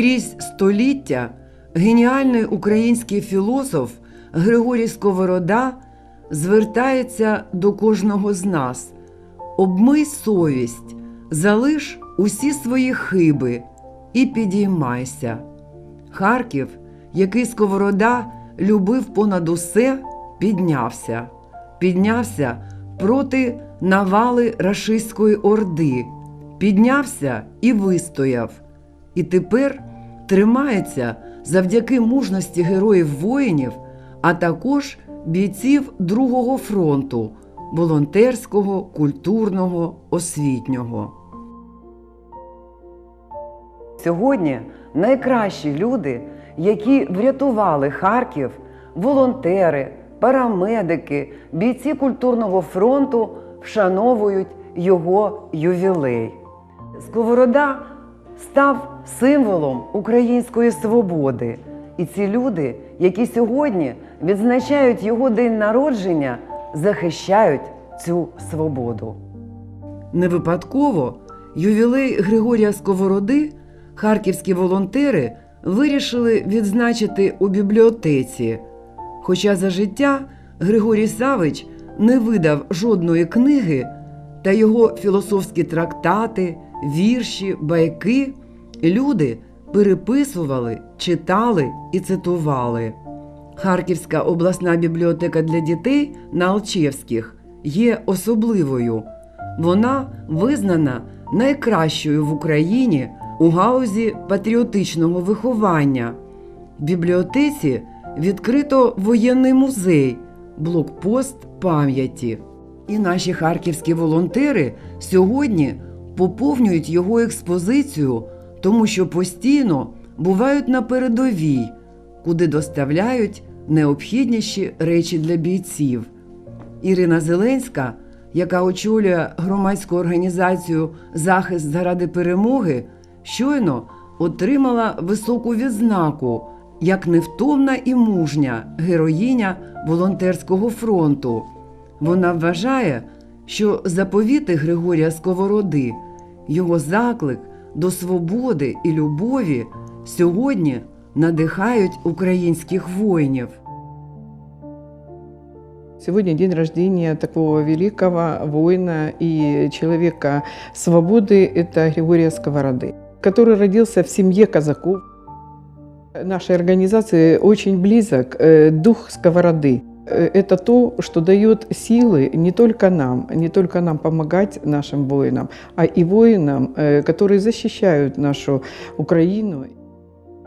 Крізь століття геніальний український філософ Григорій Сковорода звертається до кожного з нас: обмий совість, залиш усі свої хиби і підіймайся. Харків, який Сковорода любив понад усе, піднявся, піднявся проти навали рашистської орди, піднявся і вистояв, і тепер тримається завдяки мужності героїв воїнів, а також бійців Другого фронту волонтерського, культурного, освітнього. Сьогодні найкращі люди, які врятували Харків, волонтери, парамедики, бійці культурного фронту вшановують його ювілей. Сковорода став символом української свободи. І ці люди, які сьогодні відзначають його день народження, захищають цю свободу. Не випадково ювілей Григорія Сковороди харківські волонтери вирішили відзначити у бібліотеці. Хоча за життя Григорій Савич не видав жодної книги, та його філософські трактати, вірші, байки люди переписували, читали і цитували. Харківська обласна бібліотека для дітей на Алчевських є особливою. Вона визнана найкращою в Україні у галузі патріотичного виховання. В бібліотеці відкрито воєнний музей, блокпост пам'яті. І наші харківські волонтери сьогодні поповнюють його експозицію, тому що постійно бувають на передовій, куди доставляють необхідніші речі для бійців. Ірина Зеленська, яка очолює громадську організацію Захист заради перемоги, щойно отримала високу відзнаку як невтомна і мужня героїня волонтерського фронту. Вона вважає, що заповіти Григорія Сковороди, його заклик до свободи і любові сьогодні надихають українських воїнів. Сегодня день рождения такого великого воина и человека свободы – это Григория Сковороды, который родился в семье казаков. Нашей организации очень близок э, дух Сковороды. Э, Это то, что дает силы не только нам, не только нам помогать нашим воинам, а и воинам, э, которые защищают нашу Украину.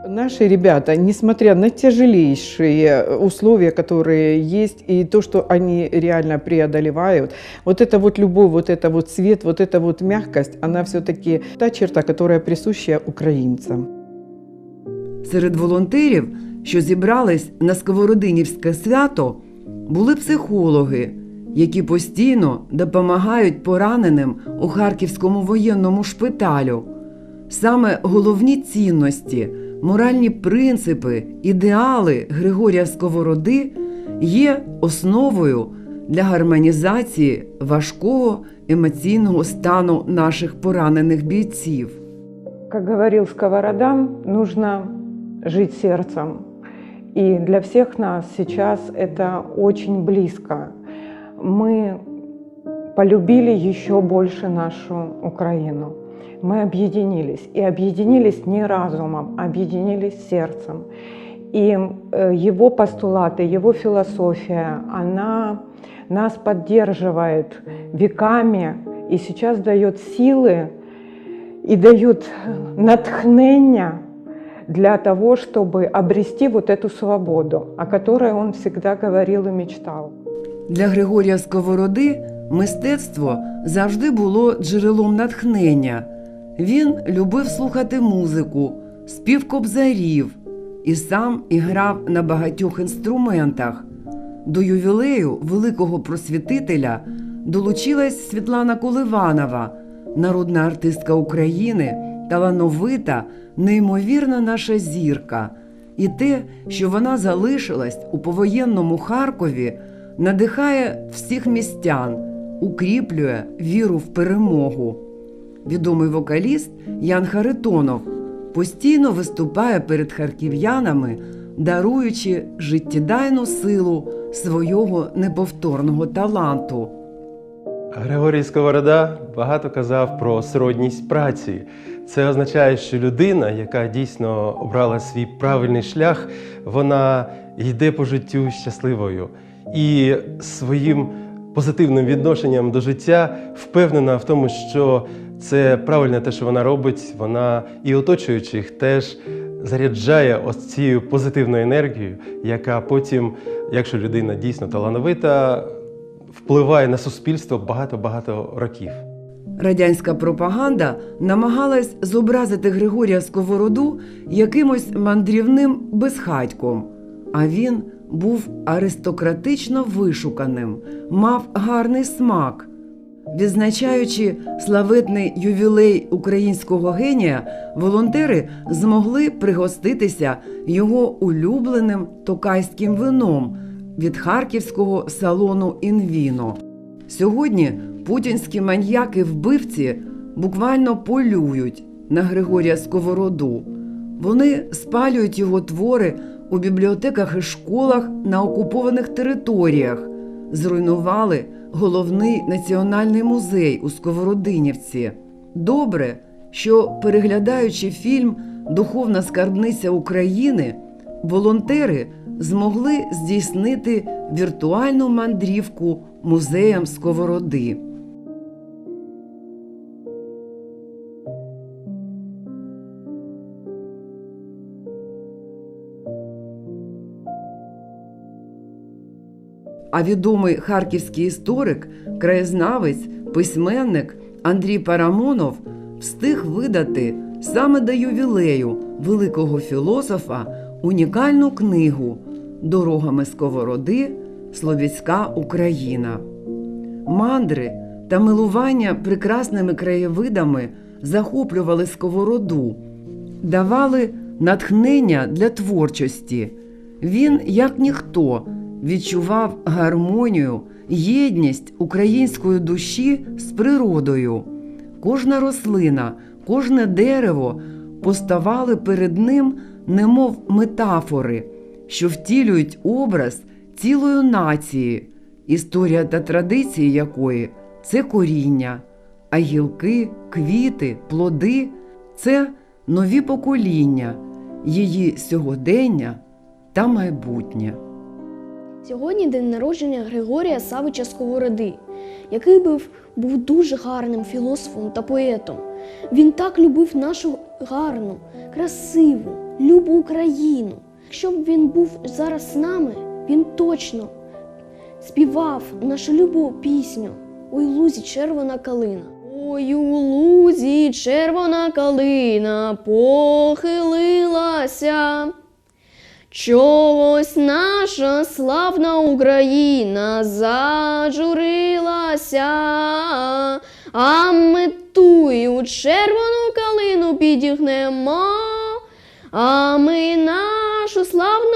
Наши ребята, несмотря на тяжелейшие условия, которые есть, и то, что они реально преодолевают, вот эта вот любовь, вот это вот свет, вот эта вот мягкость, она все-таки та черта, которая присуща украинцам. Серед волонтерів, що зібрались на Сковородинівське свято, були психологи, які постійно допомагають пораненим у Харківському воєнному шпиталю. Саме головні цінності, моральні принципи, ідеали Григорія Сковороди є основою для гармонізації важкого емоційного стану наших поранених бійців. Как говорил Сковорода, нужно жить сердцем. И для всех нас сейчас это очень близко. Мы полюбили еще больше нашу Украину. Мы объединились. И объединились не разумом, объединились сердцем. И э, его постулаты, его философия, она нас поддерживает веками и сейчас дает силы и дает натхнение для того, чтобы обрести вот эту свободу, о которой он всегда говорил и мечтал. Для Григорія Сковороди мистецтво завжди було джерелом натхнення. Він любив слухати музику, спів кобзарів і сам іграв на багатьох інструментах. До ювілею великого просвітителя долучилась Світлана Коливанова, народна артистка України, талановита, неймовірна наша зірка. І те, що вона залишилась у повоєнному Харкові, надихає всіх містян, укріплює віру в перемогу. Відомий вокаліст Ян Харитонов постійно виступає перед харків'янами, даруючи життєдайну силу свого неповторного таланту. Григорій Сковорода багато казав про сродність праці. Це означає, що людина, яка дійсно обрала свій правильний шлях, вона йде по життю щасливою і своїм позитивним відношенням до життя впевнена в тому, що це правильне те, що вона робить. Вона і оточуючих теж заряджає ось цією позитивною енергією, яка потім, якщо людина дійсно талановита, впливає на суспільство багато-багато років. Радянська пропаганда намагалась зобразити Григорія Сковороду якимось мандрівним безхатьком, а він був аристократично вишуканим, мав гарний смак. Відзначаючи славетний ювілей українського генія, волонтери змогли пригоститися його улюбленим токайським вином від харківського салону Інвіно. Сьогодні путінські маньяки-вбивці буквально полюють на Григорія Сковороду. Вони спалюють його твори у бібліотеках і школах на окупованих територіях, зруйнували головний національний музей у Сковородинівці. Добре, що переглядаючи фільм Духовна скарбниця України, волонтери змогли здійснити віртуальну мандрівку музеям Сковороди. А відомий харківський історик, краєзнавець, письменник Андрій Парамонов встиг видати саме до ювілею великого філософа унікальну книгу Дорогами Сковороди Слов'янська Україна. Мандри та милування прекрасними краєвидами захоплювали сковороду, давали натхнення для творчості. Він, як ніхто, відчував гармонію, єдність української душі з природою. Кожна рослина, кожне дерево поставали перед ним, немов метафори, що втілюють образ цілої нації, історія та традиції якої це коріння, а гілки, квіти, плоди це нові покоління, її сьогодення та майбутнє. Сьогодні день народження Григорія Савича Сковороди, який був, був дуже гарним філософом та поетом. Він так любив нашу гарну, красиву, любу Україну. Якщо б він був зараз з нами, він точно співав нашу любу пісню Ой, лузі червона калина. Ой, у лузі червона калина похилилася. Чогось наша славна Україна зажурилася, а ми тую червону калину підігнемо, а ми нашу славну